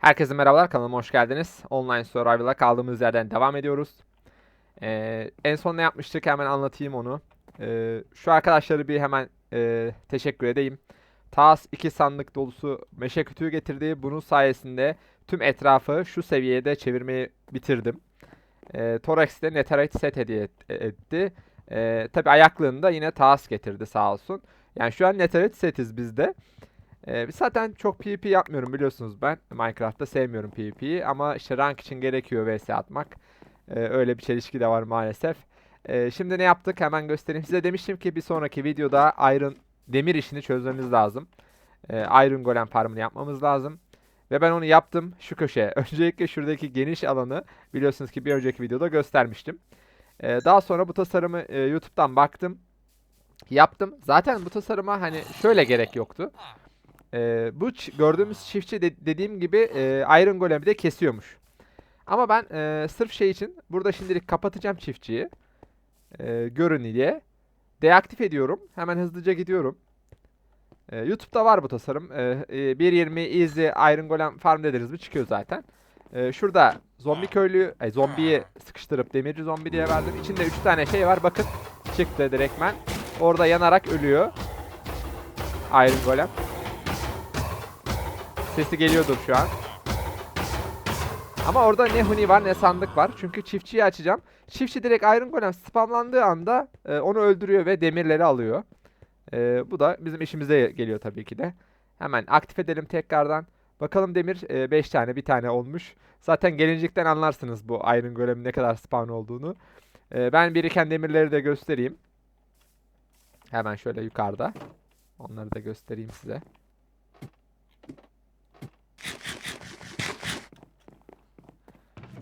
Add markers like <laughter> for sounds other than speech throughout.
Herkese merhabalar kanalıma hoş geldiniz. Online Survival'a kaldığımız yerden devam ediyoruz. Ee, en son ne yapmıştık hemen anlatayım onu. Ee, şu arkadaşları bir hemen e, teşekkür edeyim. Taas 2 sandık dolusu meşe kütüğü getirdi. Bunun sayesinde tüm etrafı şu seviyede çevirmeyi bitirdim. Ee, Torax de Netherite set hediye et- etti. Ee, Tabi ayaklığını da yine Taas getirdi sağ olsun. Yani şu an Netherite setiz bizde. Ee, zaten çok PvP yapmıyorum biliyorsunuz ben. Minecraft'ta sevmiyorum PvP'yi ama işte rank için gerekiyor vs atmak. Ee, öyle bir çelişki de var maalesef. Ee, şimdi ne yaptık hemen göstereyim. Size demiştim ki bir sonraki videoda Iron demir işini çözmemiz lazım. Ee, Iron Golem farmını yapmamız lazım. Ve ben onu yaptım şu köşeye. <laughs> Öncelikle şuradaki geniş alanı biliyorsunuz ki bir önceki videoda göstermiştim. Ee, daha sonra bu tasarımı e, YouTube'dan baktım. Yaptım. Zaten bu tasarıma hani şöyle gerek yoktu. Ee, bu gördüğümüz çiftçi de- dediğim gibi e, Iron Golem'i de kesiyormuş. Ama ben e, sırf şey için burada şimdilik kapatacağım çiftçiyi. E, görün diye. Deaktif ediyorum. Hemen hızlıca gidiyorum. E, YouTube'da var bu tasarım. E, e, 1.20 Easy Iron Golem Farm dediniz mi çıkıyor zaten. E, şurada zombi köylüyü, ay, zombiyi sıkıştırıp demirci zombi diye verdim. İçinde 3 tane şey var. Bakın çıktı direktmen. Orada yanarak ölüyor. Iron Golem. Sesi geliyordur şu an. Ama orada ne huni var ne sandık var. Çünkü çiftçiyi açacağım. Çiftçi direkt Iron Golem spamlandığı anda e, onu öldürüyor ve demirleri alıyor. E, bu da bizim işimize geliyor tabii ki de. Hemen aktif edelim tekrardan. Bakalım demir 5 tane bir tane olmuş. Zaten gelincikten anlarsınız bu Iron Golem'in ne kadar spawn olduğunu. E, ben biriken demirleri de göstereyim. Hemen şöyle yukarıda. Onları da göstereyim size.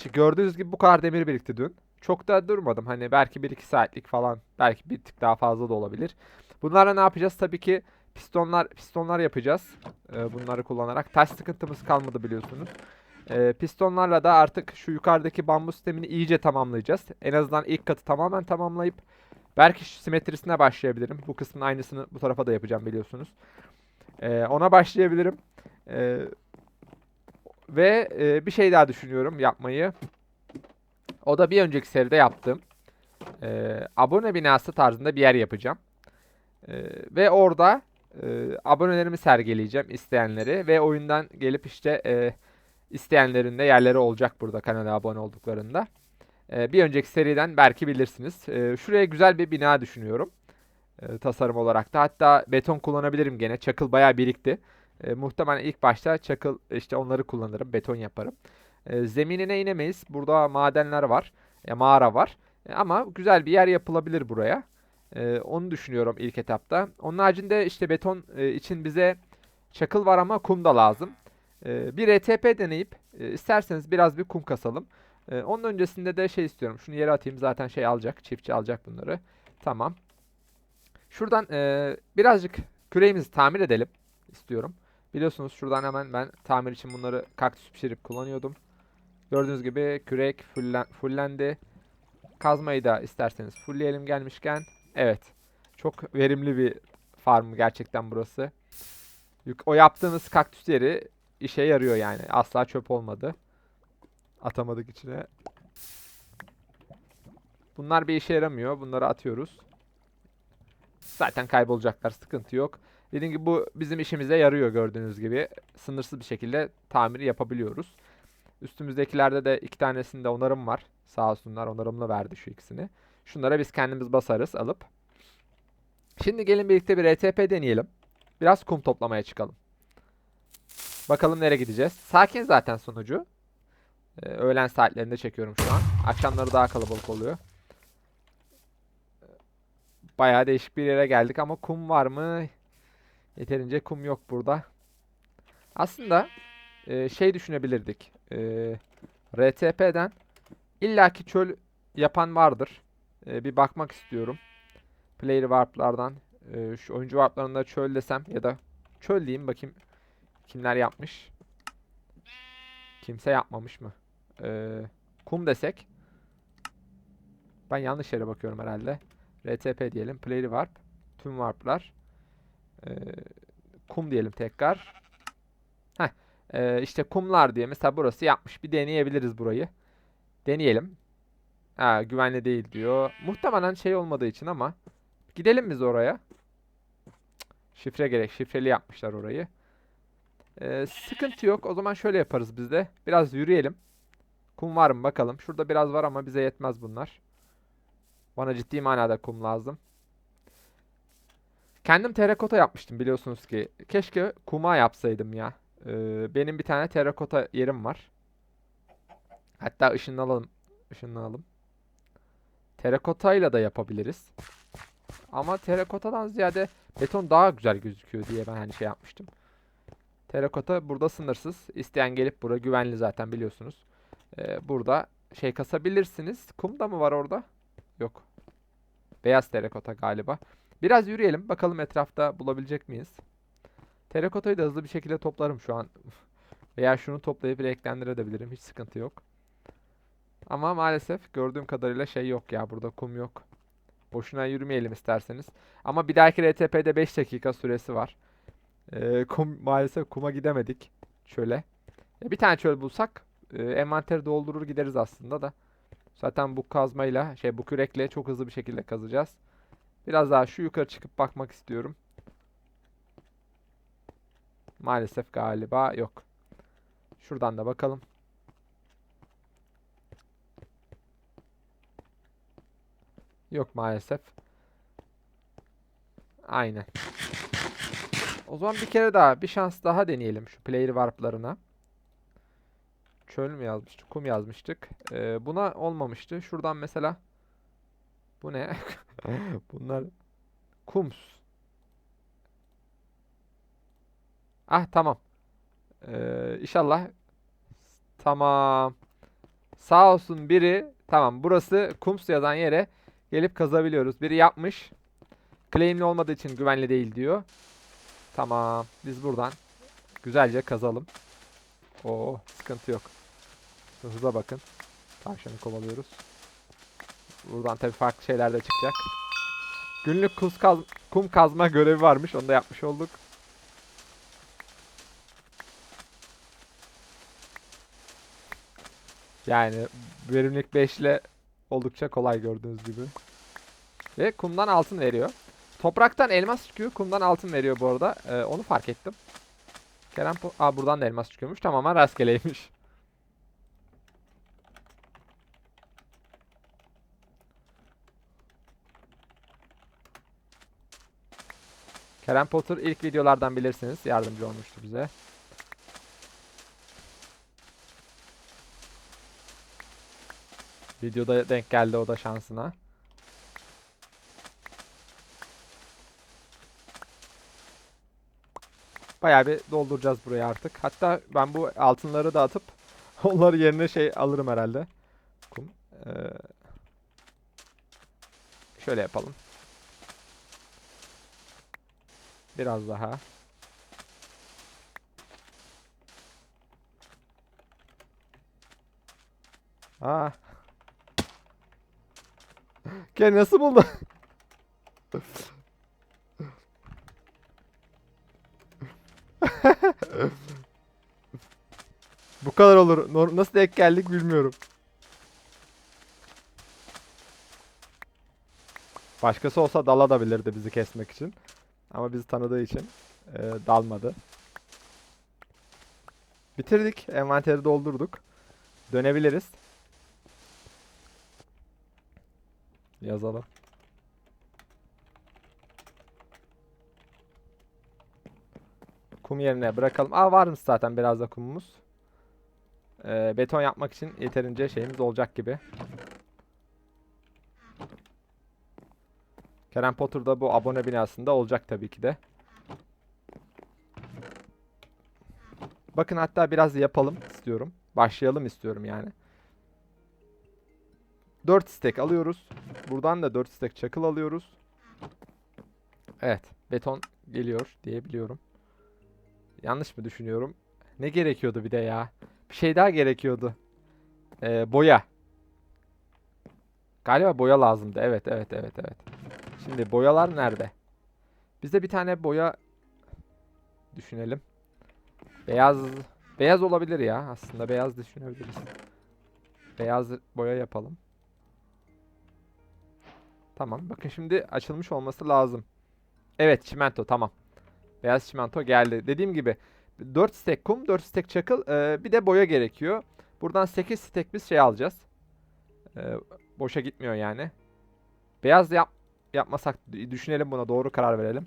İşte gördüğünüz gibi bu kadar demir birikti dün. Çok da durmadım. Hani belki 1-2 saatlik falan. Belki bir tık daha fazla da olabilir. Bunlarla ne yapacağız? Tabii ki pistonlar pistonlar yapacağız. Ee, bunları kullanarak. Taş sıkıntımız kalmadı biliyorsunuz. Ee, pistonlarla da artık şu yukarıdaki bambu sistemini iyice tamamlayacağız. En azından ilk katı tamamen tamamlayıp belki simetrisine başlayabilirim. Bu kısmın aynısını bu tarafa da yapacağım biliyorsunuz. Ee, ona başlayabilirim. Ee, ve e, bir şey daha düşünüyorum yapmayı. O da bir önceki seride yaptım. E, abone binası tarzında bir yer yapacağım. E, ve orada e, abonelerimi sergileyeceğim isteyenleri. Ve oyundan gelip işte e, isteyenlerin de yerleri olacak burada kanala abone olduklarında. E, bir önceki seriden belki bilirsiniz. E, şuraya güzel bir bina düşünüyorum. E, tasarım olarak da. Hatta beton kullanabilirim gene. Çakıl bayağı birikti. E, muhtemelen ilk başta çakıl işte onları kullanırım. Beton yaparım. E, zeminine inemeyiz. Burada madenler var. E, mağara var. E, ama güzel bir yer yapılabilir buraya. E, onu düşünüyorum ilk etapta. Onun haricinde işte beton e, için bize çakıl var ama kum da lazım. E, bir RTP deneyip e, isterseniz biraz bir kum kasalım. E, onun öncesinde de şey istiyorum. Şunu yere atayım. Zaten şey alacak. Çiftçi alacak bunları. Tamam. Şuradan e, birazcık küreğimizi tamir edelim istiyorum. Biliyorsunuz şuradan hemen ben tamir için bunları kaktüs pişirip kullanıyordum. Gördüğünüz gibi kürek fullen, fullendi. Kazmayı da isterseniz fullleyelim gelmişken. Evet. Çok verimli bir farm gerçekten burası. O yaptığınız kaktüs yeri işe yarıyor yani. Asla çöp olmadı. Atamadık içine. Bunlar bir işe yaramıyor. Bunları atıyoruz. Zaten kaybolacaklar. Sıkıntı yok. Dediğim gibi bu bizim işimize yarıyor gördüğünüz gibi. Sınırsız bir şekilde tamiri yapabiliyoruz. Üstümüzdekilerde de iki tanesinde onarım var. Sağ olsunlar onarımlı verdi şu ikisini. Şunlara biz kendimiz basarız alıp. Şimdi gelin birlikte bir RTP deneyelim. Biraz kum toplamaya çıkalım. Bakalım nereye gideceğiz. Sakin zaten sonucu. Ee, öğlen saatlerinde çekiyorum şu an. Akşamları daha kalabalık oluyor. Bayağı değişik bir yere geldik ama kum var mı? Yeterince kum yok burada. Aslında e, şey düşünebilirdik. E, RTP'den illaki çöl yapan vardır. E, bir bakmak istiyorum. Player warp'lardan e, şu oyuncu warp'larında çöl desem ya da çöl diyeyim bakayım kimler yapmış. Kimse yapmamış mı? E, kum desek. Ben yanlış yere bakıyorum herhalde. RTP diyelim. Player warp. Tüm warp'lar. Ee, kum diyelim tekrar. Heh. Ee, işte kumlar diye mesela burası yapmış. Bir deneyebiliriz burayı. Deneyelim. Ha, güvenli değil diyor. Muhtemelen şey olmadığı için ama gidelim biz oraya. Şifre gerek. Şifreli yapmışlar orayı. Ee, sıkıntı yok. O zaman şöyle yaparız biz de. Biraz yürüyelim. Kum var mı bakalım. Şurada biraz var ama bize yetmez bunlar. Bana ciddi manada kum lazım. Kendim terakota yapmıştım biliyorsunuz ki. Keşke kuma yapsaydım ya. Ee, benim bir tane terakota yerim var. Hatta ışınlanalım. Işınlanalım. Terakotayla da yapabiliriz. Ama terakotadan ziyade beton daha güzel gözüküyor diye ben hani şey yapmıştım. Terakota burada sınırsız. İsteyen gelip burada güvenli zaten biliyorsunuz. Ee, burada şey kasabilirsiniz. Kum da mı var orada? Yok. Beyaz terakota galiba. Biraz yürüyelim. Bakalım etrafta bulabilecek miyiz? Terakotayı da hızlı bir şekilde toplarım şu an. <laughs> Veya şunu toplayıp renklendirebilirim. Hiç sıkıntı yok. Ama maalesef gördüğüm kadarıyla şey yok ya. Burada kum yok. Boşuna yürümeyelim isterseniz. Ama bir dahaki RTP'de 5 dakika süresi var. Ee, kum, maalesef kuma gidemedik. Şöyle. Ya bir tane çöl bulsak e, envanteri doldurur gideriz aslında da. Zaten bu kazmayla şey bu kürekle çok hızlı bir şekilde kazacağız. Biraz daha şu yukarı çıkıp bakmak istiyorum. Maalesef galiba yok. Şuradan da bakalım. Yok maalesef. Aynen. O zaman bir kere daha, bir şans daha deneyelim şu player warp'larına. Çöl mü yazmıştık, kum yazmıştık. Ee, buna olmamıştı. Şuradan mesela bu ne? <laughs> Bunlar kums. Ah tamam. Ee, inşallah tamam. Sağ olsun biri tamam burası kums yazan yere gelip kazabiliyoruz. Biri yapmış. Claimli olmadığı için güvenli değil diyor. Tamam. Biz buradan güzelce kazalım. Oo sıkıntı yok. Hıza bakın. Tavşanı kovalıyoruz. Buradan tabii farklı şeyler de çıkacak. Günlük kuz kaz kum kazma görevi varmış. Onu da yapmış olduk. Yani verimlilik 5 ile oldukça kolay gördüğünüz gibi. Ve kumdan altın veriyor. Topraktan elmas çıkıyor. Kumdan altın veriyor bu arada. Ee, onu fark ettim. Kerem Aa, buradan da elmas çıkıyormuş. Tamamen rastgeleymiş. Kerem Potter ilk videolardan bilirsiniz. Yardımcı olmuştu bize. Videoda denk geldi o da şansına. Bayağı bir dolduracağız burayı artık. Hatta ben bu altınları da atıp <laughs> onları yerine şey alırım herhalde. Kum. Ee, şöyle yapalım. Biraz daha. Aa. <laughs> Gel nasıl buldu? <laughs> Bu kadar olur. Nasıl denk geldik bilmiyorum. Başkası olsa dalabilirdi bizi kesmek için. Ama bizi tanıdığı için e, dalmadı. Bitirdik. Envanteri doldurduk. Dönebiliriz. Yazalım. Kum yerine bırakalım. Aa varmış zaten biraz da kumumuz. Ee, beton yapmak için yeterince şeyimiz olacak gibi. Kerem Potter da bu abone binasında olacak tabii ki de. Bakın hatta biraz yapalım istiyorum. Başlayalım istiyorum yani. 4 stack alıyoruz. Buradan da 4 stack çakıl alıyoruz. Evet. Beton geliyor diye biliyorum. Yanlış mı düşünüyorum? Ne gerekiyordu bir de ya? Bir şey daha gerekiyordu. Ee, boya. Galiba boya lazımdı. Evet, evet, evet, evet. Şimdi boyalar nerede? Bizde bir tane boya düşünelim. Beyaz Beyaz olabilir ya. Aslında beyaz düşünebiliriz. Beyaz boya yapalım. Tamam. Bakın şimdi açılmış olması lazım. Evet çimento tamam. Beyaz çimento geldi. Dediğim gibi 4 stek kum, 4 stek çakıl, e, bir de boya gerekiyor. Buradan 8 stek biz şey alacağız. E, boşa gitmiyor yani. Beyaz yap yapmasak düşünelim buna doğru karar verelim.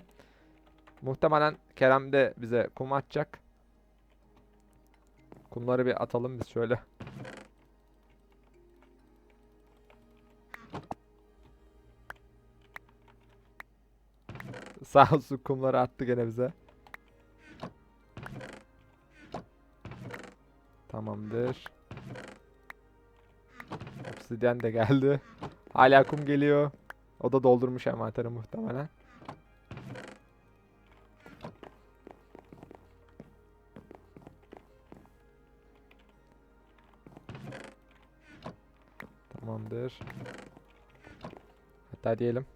Muhtemelen Kerem de bize kum atacak. Kumları bir atalım biz şöyle. <laughs> Sağ olsun kumları attı gene bize. Tamamdır. Obsidian de geldi. Hala kum geliyor. O da doldurmuş envanteri muhtemelen. Tamamdır. Hatta diyelim.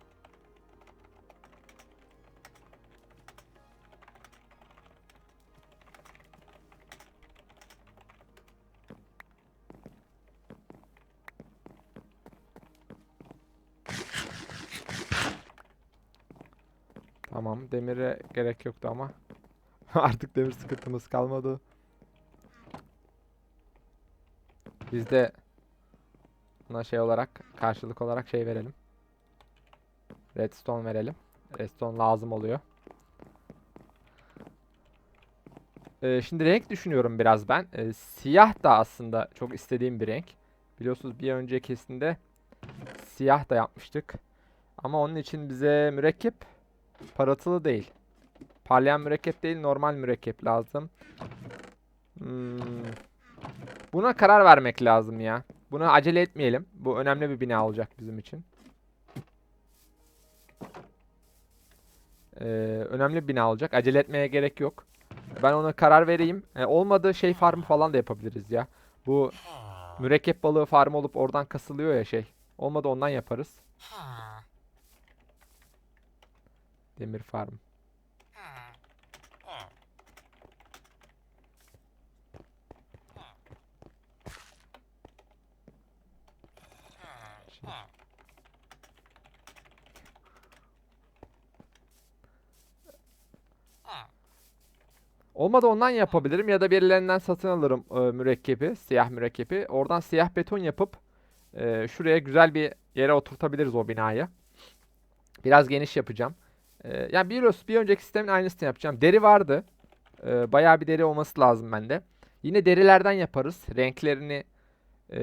Demire gerek yoktu ama. <laughs> Artık demir sıkıntımız kalmadı. Biz de buna şey olarak, karşılık olarak şey verelim. Redstone verelim. Redstone lazım oluyor. Ee, şimdi renk düşünüyorum biraz ben. Ee, siyah da aslında çok istediğim bir renk. Biliyorsunuz bir öncekisinde siyah da yapmıştık. Ama onun için bize mürekkep Parıltılı değil. Parlayan mürekkep değil, normal mürekkep lazım. Hmm. Buna karar vermek lazım ya. Buna acele etmeyelim. Bu önemli bir bina olacak bizim için. Ee, önemli bir bina olacak. Acele etmeye gerek yok. Ben ona karar vereyim. Ee, olmadı şey farmı falan da yapabiliriz ya. Bu mürekkep balığı farmı olup oradan kasılıyor ya şey. Olmadı ondan yaparız. Demir farm. Şey. Olmadı ondan yapabilirim ya da birilerinden satın alırım e, mürekkebi, siyah mürekkebi. Oradan siyah beton yapıp e, şuraya güzel bir yere oturtabiliriz o binayı. Biraz geniş yapacağım. Ee, yani bir, bir önceki sistemin aynısını yapacağım. Deri vardı. Ee, bayağı bir deri olması lazım bende. Yine derilerden yaparız. Renklerini e,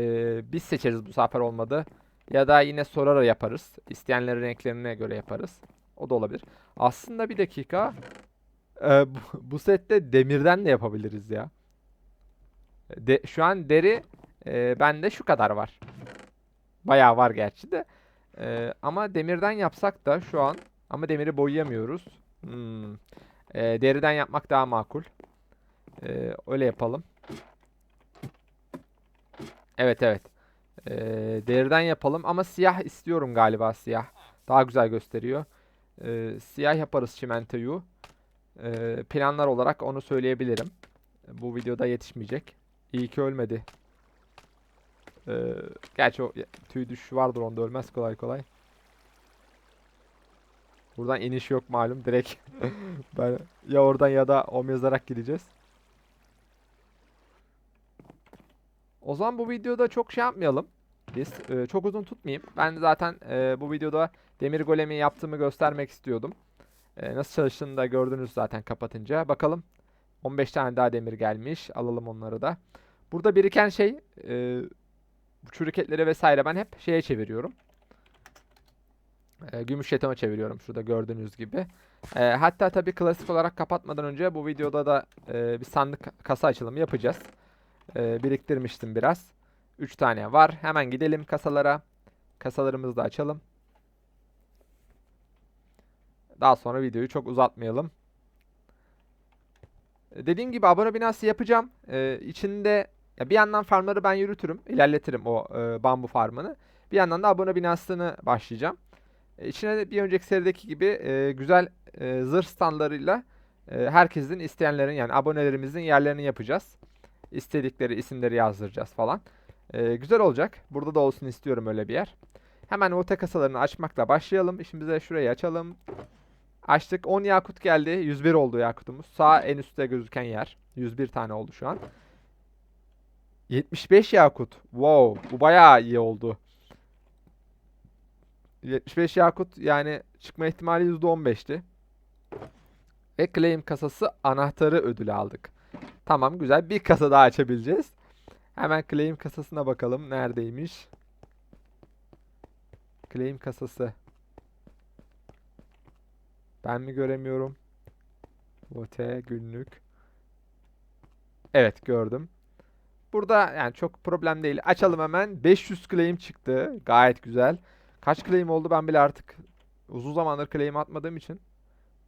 biz seçeriz bu sefer olmadı. Ya da yine sorarak yaparız. İsteyenlerin renklerine göre yaparız. O da olabilir. Aslında bir dakika. Ee, <laughs> bu sette demirden de yapabiliriz ya. De, şu an deri e, bende şu kadar var. Bayağı var gerçi de. E, ama demirden yapsak da şu an ama demiri boyayamıyoruz. Hmm. E, deriden yapmak daha makul. E, öyle yapalım. Evet evet. E, deriden yapalım ama siyah istiyorum galiba siyah. Daha güzel gösteriyor. E, siyah yaparız çimentoyu. E, planlar olarak onu söyleyebilirim. Bu videoda yetişmeyecek. İyi ki ölmedi. E, gerçi o tüy düşüşü vardır onda ölmez kolay kolay. Buradan iniş yok malum. Direkt <laughs> ben ya oradan ya da om yazarak gideceğiz. O zaman bu videoda çok şey yapmayalım. Biz e, çok uzun tutmayayım. Ben zaten e, bu videoda demir golemi yaptığımı göstermek istiyordum. E, nasıl çalıştığını da gördünüz zaten kapatınca. Bakalım 15 tane daha demir gelmiş. Alalım onları da. Burada biriken şey e, çürüketleri vesaire ben hep şeye çeviriyorum e, gümüş jetona çeviriyorum şurada gördüğünüz gibi. E, hatta tabii klasik olarak kapatmadan önce bu videoda da e, bir sandık kasa açılımı yapacağız. E, biriktirmiştim biraz. 3 tane var. Hemen gidelim kasalara. Kasalarımızı da açalım. Daha sonra videoyu çok uzatmayalım. Dediğim gibi abone binası yapacağım. Ee, içinde ya bir yandan farmları ben yürütürüm, ilerletirim o e, bambu farmını. Bir yandan da abone binasını başlayacağım. E, içine de bir önceki serideki gibi e, güzel e, zırh standlarıyla e, herkesin isteyenlerin yani abonelerimizin yerlerini yapacağız. istedikleri isimleri yazdıracağız falan. Ee, güzel olacak. Burada da olsun istiyorum öyle bir yer. Hemen orta kasalarını açmakla başlayalım. İşimize şurayı açalım. Açtık. 10 yakut geldi. 101 oldu yakutumuz. Sağ en üstte gözüken yer. 101 tane oldu şu an. 75 yakut. Wow. Bu bayağı iyi oldu. 75 yakut yani çıkma ihtimali %15'ti. Ve claim kasası anahtarı ödülü aldık. Tamam güzel. Bir kasa daha açabileceğiz. Hemen claim kasasına bakalım. Neredeymiş? Claim kasası. Ben mi göremiyorum? Vote günlük. Evet gördüm. Burada yani çok problem değil. Açalım hemen. 500 claim çıktı. Gayet güzel. Kaç claim oldu ben bile artık uzun zamandır claim atmadığım için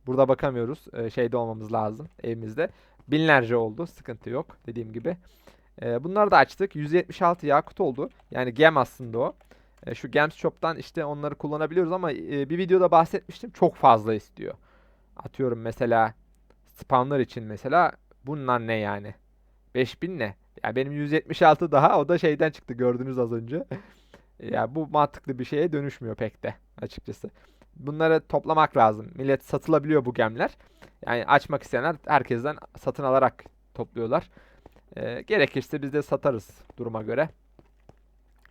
burada bakamıyoruz. Ee, şeyde olmamız lazım evimizde. Binlerce oldu. Sıkıntı yok dediğim gibi. Ee, bunları da açtık. 176 yakut oldu. Yani gem aslında o. Ee, şu Gems Shop'tan işte onları kullanabiliyoruz ama e, bir videoda bahsetmiştim. Çok fazla istiyor. Atıyorum mesela spawnlar için mesela bunlar ne yani? 5000 ne? Ya benim 176 daha o da şeyden çıktı gördünüz az önce. Ya bu mantıklı bir şeye dönüşmüyor pek de açıkçası. Bunları toplamak lazım. Millet satılabiliyor bu gemler. Yani açmak isteyenler herkesten satın alarak topluyorlar. Ee, gerekirse biz de satarız duruma göre.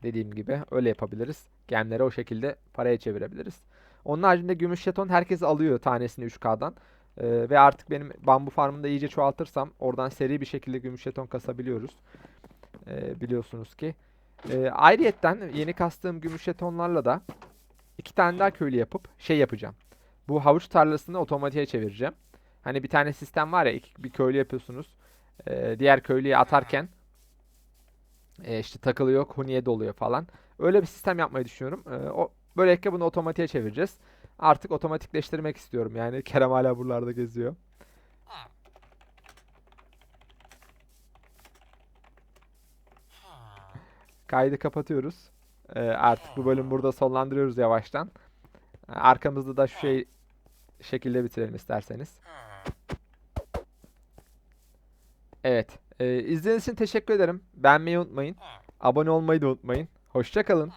Dediğim gibi öyle yapabiliriz. Gemleri o şekilde paraya çevirebiliriz. Onun haricinde gümüş jeton herkes alıyor tanesini 3K'dan. Ee, ve artık benim bambu farmında iyice çoğaltırsam oradan seri bir şekilde gümüş jeton kasabiliyoruz. Ee, biliyorsunuz ki. Ee, ayrıyetten yeni kastığım gümüş jetonlarla da iki tane daha köylü yapıp şey yapacağım. Bu havuç tarlasını otomatiğe çevireceğim. Hani bir tane sistem var ya iki, bir köylü yapıyorsunuz. Ee, diğer köylüye atarken e, işte takılıyor, huniye doluyor falan. Öyle bir sistem yapmayı düşünüyorum. Ee, o böylelikle bunu otomatiğe çevireceğiz. Artık otomatikleştirmek istiyorum. Yani <laughs> Kerem hala buralarda geziyor. Kaydı kapatıyoruz. Ee, artık bu bölüm burada sonlandırıyoruz yavaştan. Ee, Arkamızda da şu şey şekilde bitirelim isterseniz. Evet. Ee, izlediğiniz için teşekkür ederim. Beğenmeyi unutmayın. Abone olmayı da unutmayın. Hoşça kalın.